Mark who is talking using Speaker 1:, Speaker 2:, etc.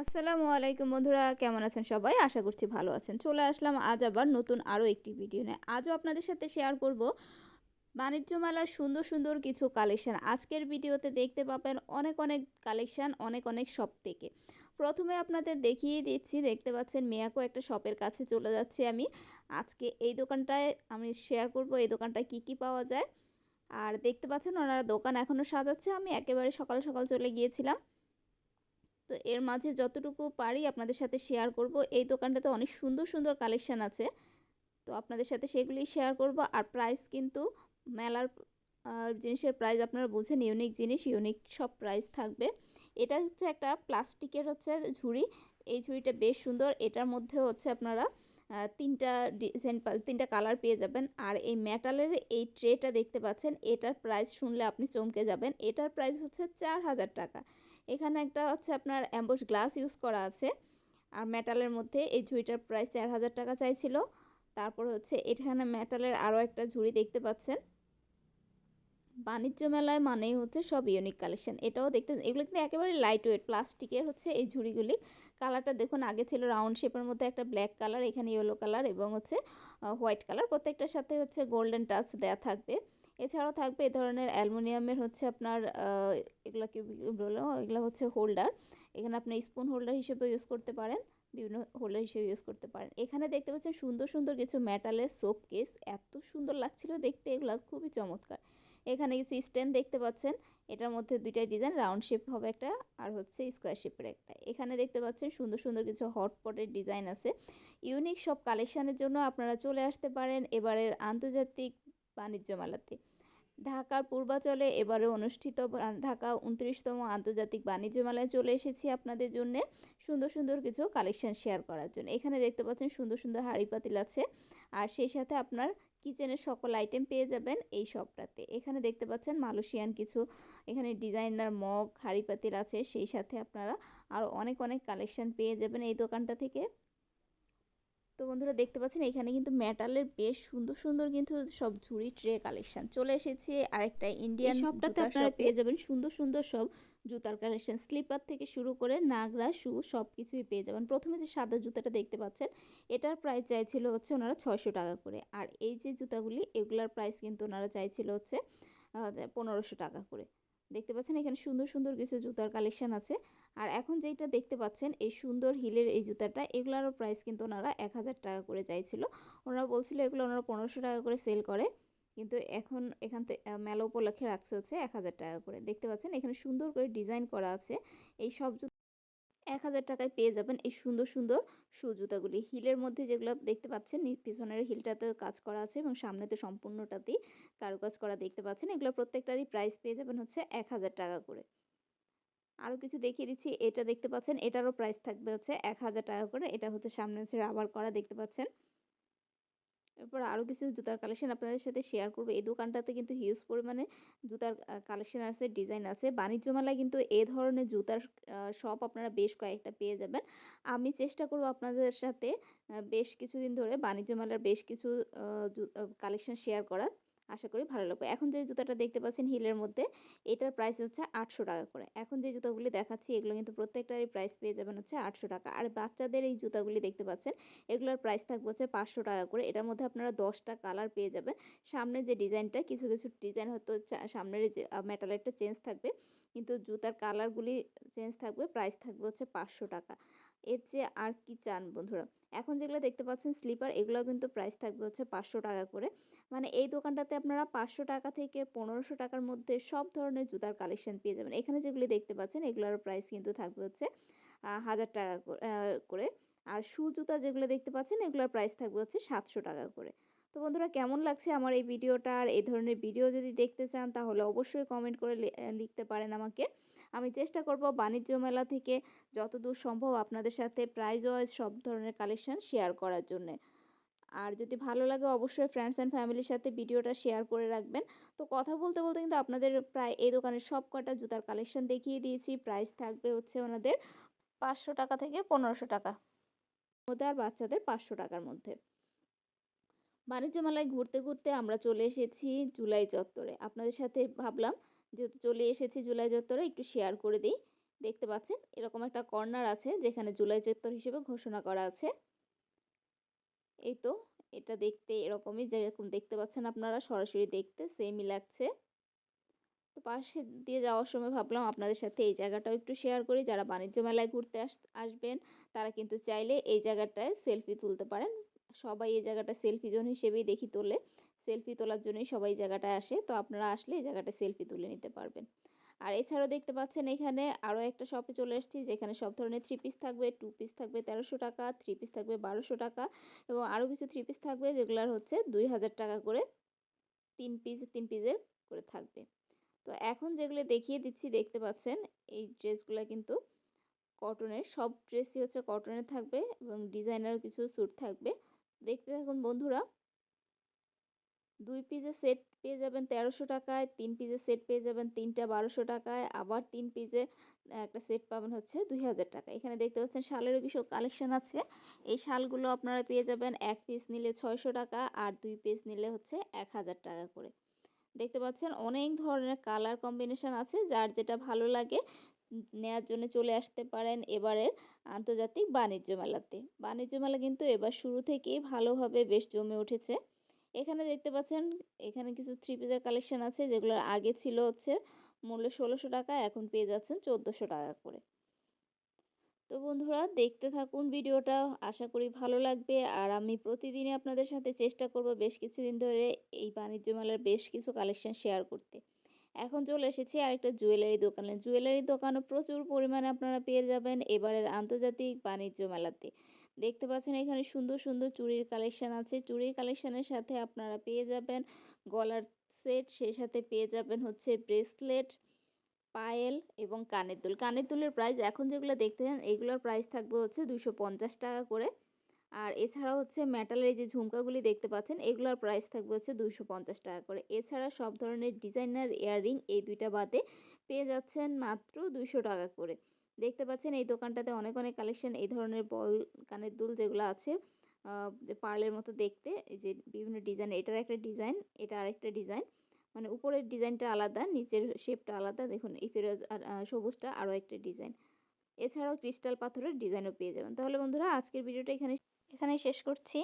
Speaker 1: আসসালামু আলাইকুম বন্ধুরা, কেমন আছেন সবাই? আশা করছি ভালো আছেন। চলে আসলাম আজ আবার নতুন আরও একটি ভিডিও নিয়ে। আজও আপনাদের সাথে শেয়ার করব বাণিজ্য মেলার সুন্দর সুন্দর কিছু কালেকশান আজকের ভিডিওতে দেখতে পাবেন অনেক অনেক কালেকশান অনেক অনেক শপ থেকে। প্রথমে আপনাদের দেখিয়ে দিচ্ছি, দেখতে পাচ্ছেন মেয়াকো একটা শপের কাছে চলে যাচ্ছি আমি। আজকে এই দোকানটায় আমি শেয়ার করব এই দোকানটায় কি কি পাওয়া যায়। আর দেখতে পাচ্ছেন ওনারা দোকান এখনও সাজাচ্ছে। আমি একেবারে সকাল সকাল চলে গিয়েছিলাম। তো এর মাঝে যতটুকু পারি আপনাদের সাথে শেয়ার করব। এই দোকানটাতে অনেক সুন্দর সুন্দর কালেকশান আছে। তো আপনাদের সাথে সেগুলি শেয়ার করব। আর প্রাইস কিন্তু মেলার জিনিসের প্রাইস আপনারা বুঝেন ইউনিক জিনিস ইউনিক সব প্রাইস থাকবে। এটা হচ্ছে একটা প্লাস্টিকের হচ্ছে ঝুড়ি। এই ঝুড়িটা বেশ সুন্দর। এটার মধ্যে হচ্ছে আপনারা তিনটা ডিজাইন তিনটা কালার পেয়ে যাবেন। আর এই মেটালের এই ট্রেটা দেখতে পাচ্ছেন, এটার প্রাইস শুনলে আপনি চমকে যাবেন। এটার প্রাইস হচ্ছে চার হাজার টাকা। এখানে একটা হচ্ছে আপনার অ্যাম্বোস গ্লাস ইউজ করা আছে। আর মেটালের মধ্যে এই ঝুড়িটার প্রাইস চার হাজার টাকা চাইছিল। তারপর হচ্ছে এখানে মেটালের আরও একটা ঝুড়ি দেখতে পাচ্ছেন। বাণিজ্য মেলায় মানেই হচ্ছে সব ইউনিক কালেকশন এটাও দেখতে এগুলো কিন্তু একেবারে লাইট ওয়েট প্লাস্টিকের হচ্ছে এই ঝুড়িগুলি। কালারটা দেখুন, আগে ছিল রাউন্ড শেপের মধ্যে একটা ব্ল্যাক কালার এখানে ইয়েলো কালার এবং হচ্ছে হোয়াইট কালার প্রত্যেকটার সাথে হচ্ছে গোল্ডেন টাচ দেয়া থাকবে। এছাড়াও থাকবে এ ধরনের অ্যালুমিনিয়ামের হচ্ছে আপনার এগুলো কি বলো এগুলো হচ্ছে হোল্ডার। এখানে আপনি স্পুন হোল্ডার হিসেবে ইউজ করতে পারেন, বিভিন্ন হোল্ডার হিসেবে ইউজ করতে পারেন। এখানে দেখতে পাচ্ছেন সুন্দর সুন্দর কিছু মেটালের সোপ কেস এত সুন্দর লাগছিল দেখতে, এগুলো খুবই চমৎকার। এখানে কিছু স্ট্যান্ড দেখতে পাচ্ছেন, এটার মধ্যে দুইটা ডিজাইন রাউন্ড শেপ হবে একটা আর হচ্ছে স্কোয়ার শেপের একটা। এখানে দেখতে পাচ্ছেন সুন্দর সুন্দর কিছু হটপটের ডিজাইন আছে। ইউনিক সব কালেকশানের জন্য আপনারা চলে আসতে পারেন এবারের আন্তর্জাতিক বাণিজ্য মেলাতে। ঢাকার পূর্বাচলে এবারে অনুষ্ঠিত ঢাকা উনত্রিশতম আন্তর্জাতিক বাণিজ্য মেলায় চলে এসেছি আপনাদের জন্য সুন্দর সুন্দর কিছু কালেকশন শেয়ার করার জন্য। এখানে দেখতে পাচ্ছেন সুন্দর সুন্দর হাড়ি পাতিল আছে। আর সেই সাথে আপনার কিচেনের সকল আইটেম পেয়ে যাবেন এই শপটাতে এখানে দেখতে পাচ্ছেন মালয়েশিয়ান কিছু, এখানে ডিজাইনার মগ, হাড়ি পাতিল আছে। সেই সাথে আপনারা আরও অনেক অনেক কালেকশন পেয়ে যাবেন এই দোকানটা থেকে। তো বন্ধুরা দেখতে পাচ্ছেন এখানে কিন্তু মেটালের বেশ সুন্দর সুন্দর কিন্তু সব ঝুড়ি ট্রে কালেকশন চলে এসেছে। আরেকটা ইন্ডিয়ান সবটাতে আপনারা পেয়ে যাবেন সুন্দর সুন্দর সব জুতার কালেকশন। স্লিপার থেকে শুরু করে নাগরা শু সব কিছুই পেয়ে যাবেন। প্রথমে যে সাদা জুতাটা দেখতে পাচ্ছেন এটার প্রাইস চাইছিল হচ্ছে ওনারা ছয়শো টাকা করে। আর এই যে জুতাগুলি এগুলার প্রাইস কিন্তু ওনারা চাইছিল হচ্ছে পনেরোশো টাকা করে। দেখতে পাচ্ছেন এখানে সুন্দর সুন্দর কিছু জুতার কালেকশান আছে। আর এখন যেইটা দেখতে পাচ্ছেন, এই সুন্দর হিলের এই জুতাটা, এগুলোরও প্রাইস কিন্তু ওনারা এক হাজার টাকা করে চাইছিল। ওনারা বলছিল এগুলো ওনারা পনেরোশো টাকা করে সেল করে। কিন্তু এখন এখান থেকে মেলা উপলক্ষে রাখছে হচ্ছে এক হাজার টাকা করে। দেখতে পাচ্ছেন এখানে সুন্দর করে ডিজাইন করা আছে। এই সব এক হাজার টাকায় পেয়ে যাবেন এই সুন্দর সুন্দর শু জুতাগুলি। হিলের মধ্যে যেগুলো দেখতে পাচ্ছেন পিছনের হিলটাতে কাজ করা আছে এবং সামনেতে সম্পূর্ণটাতেই কারুকাজ করা দেখতে পাচ্ছেন। এগুলো প্রত্যেকটারই প্রাইস পেয়ে যাবেন হচ্ছে এক হাজার টাকা করে। আরও কিছু দেখিয়ে দিচ্ছি, এটা দেখতে পাচ্ছেন, এটারও প্রাইস থাকবে হচ্ছে এক হাজার টাকা করে। এটা হচ্ছে সামনে হচ্ছে রাবার করা দেখতে পাচ্ছেন। এরপর আরও কিছু জুতার কালেকশন আপনাদের সাথে শেয়ার করব। এই দোকানটাতে কিন্তু হিউজ পরিমাণে জুতার কালেকশন আছে ডিজাইন আছে। বাণিজ্য মেলায় কিন্তু এ ধরনের জুতার শপ আপনারা বেশ কয়েকটা পেয়ে যাবেন। আমি চেষ্টা করব আপনাদের সাথে বেশ কিছুদিন ধরে বাণিজ্য মেলার বেশ কিছু কালেকশন শেয়ার করার। আশা করি ভালো লাগবে। এখন যে জুতাটা দেখতে পাচ্ছেন হিলের মধ্যে, এটার প্রাইস হচ্ছে আটশো টাকা করে। এখন যে জুতাগুলি দেখাচ্ছি, এগুলো কিন্তু প্রত্যেকটারই প্রাইস পেয়ে যাবেন হচ্ছে আটশো টাকা। আর বাচ্চাদের এই জুতাগুলি দেখতে পাচ্ছেন, এগুলোর প্রাইস থাকবে হচ্ছে পাঁচশো টাকা করে। এটার মধ্যে আপনারা দশটা কালার পেয়ে যাবেন। সামনে যে ডিজাইনটা কিছু কিছু ডিজাইন হয়তো সামনের যে মেটালেরটা চেঞ্জ থাকবে। কিন্তু জুতার কালারগুলি চেঞ্জ থাকবে প্রাইস থাকবে হচ্ছে পাঁচশো টাকা। এর চেয়ে আর কি চান বন্ধুরা? এখন যেগুলো দেখতে পাচ্ছেন স্লিপার এগুলো কিন্তু প্রাইস থাকবে হচ্ছে পাঁচশো টাকা করে। মানে এই দোকানটাতে আপনারা পাঁচশো টাকা থেকে পনেরোশো টাকার মধ্যে সব ধরনের জুতার কালেকশন পেয়ে যাবেন। এখানে যেগুলি দেখতে পাচ্ছেন এগুলোর প্রাইস কিন্তু থাকবে হচ্ছে হাজার টাকা করে। আর শু জুতা যেগুলো দেখতে পাচ্ছেন, এগুলোর প্রাইস থাকবে হচ্ছে সাতশো টাকা করে। তো বন্ধুরা, কেমন লাগছে আমার এই ভিডিওটা? আর এই ধরনের ভিডিও যদি দেখতে চান, তাহলে অবশ্যই কমেন্ট করে লিখতে পারেন আমাকে। আমি চেষ্টা করব বাণিজ্য মেলা থেকে যতদূর সম্ভব আপনাদের সাথে প্রাইজ ওয়াইজ সব ধরনের কালেকশন শেয়ার করার জন্যে। আর যদি ভালো লাগে অবশ্যই ফ্রেন্ডস অ্যান্ড ফ্যামিলির সাথে ভিডিওটা শেয়ার করে রাখবেন। তো কথা বলতে বলতে কিন্তু আপনাদের প্রায় এই দোকানের সব কটা জুতার কালেকশন দেখিয়ে দিয়েছি। প্রাইস থাকবে হচ্ছে ওনাদের পাঁচশো টাকা থেকে পনেরোশো টাকা। মধ্যে আর বাচ্চাদের পাঁচশো টাকার মধ্যে। বাণিজ্য মেলায় ঘুরতে ঘুরতে আমরা চলে এসেছি জুলাই চত্বরে। আপনাদের সাথে ভাবলাম যেহেতু চলে এসেছি জুলাই চত্বরে, একটু শেয়ার করে দিই। দেখতে পাচ্ছেন, এরকম একটা কর্নার আছে যেখানে জুলাই চত্বর হিসেবে ঘোষণা করা আছে। এই তো, এটা দেখতে এরকমই, যেরকম দেখতে পাচ্ছেন আপনারা, সরাসরি দেখতে সেমই লাগছে। তো পাশে দিয়ে যাওয়ার সময় ভাবলাম আপনাদের সাথে এই জায়গাটাও একটু শেয়ার করি। যারা বাণিজ্য মেলায় ঘুরতে আস, আসবেন, তারা কিন্তু চাইলে এই জায়গাটায় সেলফি তুলতে পারেন। সবাই এই জায়গাটা সেলফি জোন হিসেবেই দেখি তোলে। সেলফি তোলার জন্যই সবাই জায়গাটায় আসে। তো আপনারা আসলে এই জায়গাটা সেলফি তুলে নিতে পারবেন। আর এছাড়াও দেখতে পাচ্ছেন এখানে আরও একটা শপে চলে এসেছি, যেখানে সব ধরনের থ্রি পিস থাকবে টু পিস থাকবে তেরোশো টাকা থ্রি পিস থাকবে বারোশো টাকা এবং আরও কিছু থ্রি পিস থাকবে যেগুলোর হচ্ছে দুই হাজার টাকা করে তিন পিস তিন পিসের করে থাকবে। তো এখন যেগুলো দেখিয়ে দিচ্ছি, দেখতে পাচ্ছেন এই ড্রেসগুলো কিন্তু কটনের, সব ড্রেসই হচ্ছে কটনের থাকবে এবং ডিজাইনারও কিছু স্যুট থাকবে। দেখতে থাকুন বন্ধুরা। দুই পিসের সেট পেয়ে যাবেন তেরোশো টাকায়, তিন পিসের সেট পেয়ে যাবেন তিনটা বারোশো টাকায়, আবার তিন পিসে একটা সেট পাবেন হচ্ছে দুই হাজার টাকা এখানে দেখতে পাচ্ছেন শালেরও কিছু কালেকশন আছে। এই শালগুলো আপনারা পেয়ে যাবেন এক পিস নিলে ছয়শো টাকা আর দুই পিস নিলে হচ্ছে এক হাজার টাকা করে। দেখতে পাচ্ছেন অনেক ধরনের কালার কম্বিনেশন আছে, যার যেটা ভালো লাগে, নেয়ার জন্য চলে আসতে পারেন এবারের আন্তর্জাতিক বাণিজ্য মেলাতে। বাণিজ্য মেলা কিন্তু এবার শুরু থেকেই ভালোভাবে বেশ জমে উঠেছে। এখানে দেখতে পাচ্ছেন, এখানে কিছু থ্রি পিসের কালেকশন আছে যেগুলোর আগে ছিল হচ্ছে মূল্য ষোলোশো টাকা, এখন পেয়ে যাচ্ছেন চোদ্দোশো টাকা করে। তো বন্ধুরা, দেখতে থাকুন ভিডিওটা, আশা করি ভালো লাগবে। আর আমি প্রতিদিনই আপনাদের সাথে চেষ্টা করব বেশ কিছুদিন ধরে এই বাণিজ্য মেলার বেশ কিছু কালেকশন শেয়ার করতে। এখন চলে এসেছি আরেকটা জুয়েলারি দোকানে। জুয়েলারি দোকানও প্রচুর পরিমাণে আপনারা পেয়ে যাবেন এবারের আন্তর্জাতিক বাণিজ্য মেলাতে। দেখতে পাচ্ছেন এখানে সুন্দর সুন্দর চুড়ির কালেকশান আছে। চুড়ির কালেকশানের সাথে আপনারা পেয়ে যাবেন গলার সেট সেই সাথে পেয়ে যাবেন হচ্ছে ব্রেসলেট পায়েল এবং কানের দুল। কানের দুলের প্রাইস এখন যেগুলো দেখতে চান, এগুলোর প্রাইস থাকবে হচ্ছে দুশো পঞ্চাশ টাকা করে। আর এছাড়া হচ্ছে মেটালের যে ঝুমকাগুলি দেখতে পাচ্ছেন, এগুলোর প্রাইস থাকবে হচ্ছে দুশো পঞ্চাশ টাকা করে। এছাড়া সব ধরনের ডিজাইনার ইয়াররিং এই দুইটা বাদে পেয়ে যাচ্ছেন মাত্র দুশো টাকা করে। দেখতে পাচ্ছেন এই দোকানটাতে অনেক অনেক কালেকশন এই ধরনের বল কানের দুল যেগুলো আছে পার্লের মতো দেখতে। এই যে বিভিন্ন ডিজাইন এটার একটা ডিজাইন এটা আরেকটা ডিজাইন মানে উপরের ডিজাইনটা আলাদা, নিচের শেপটা আলাদা। দেখুন, এই ফেরোজ আর সবুজটা আরও একটা ডিজাইন এছাড়াও ক্রিস্টাল পাথরের ডিজাইনও পেয়ে যাবেন। তাহলে বন্ধুরা, আজকের ভিডিওটা এখানে এখানে শেষ করছি।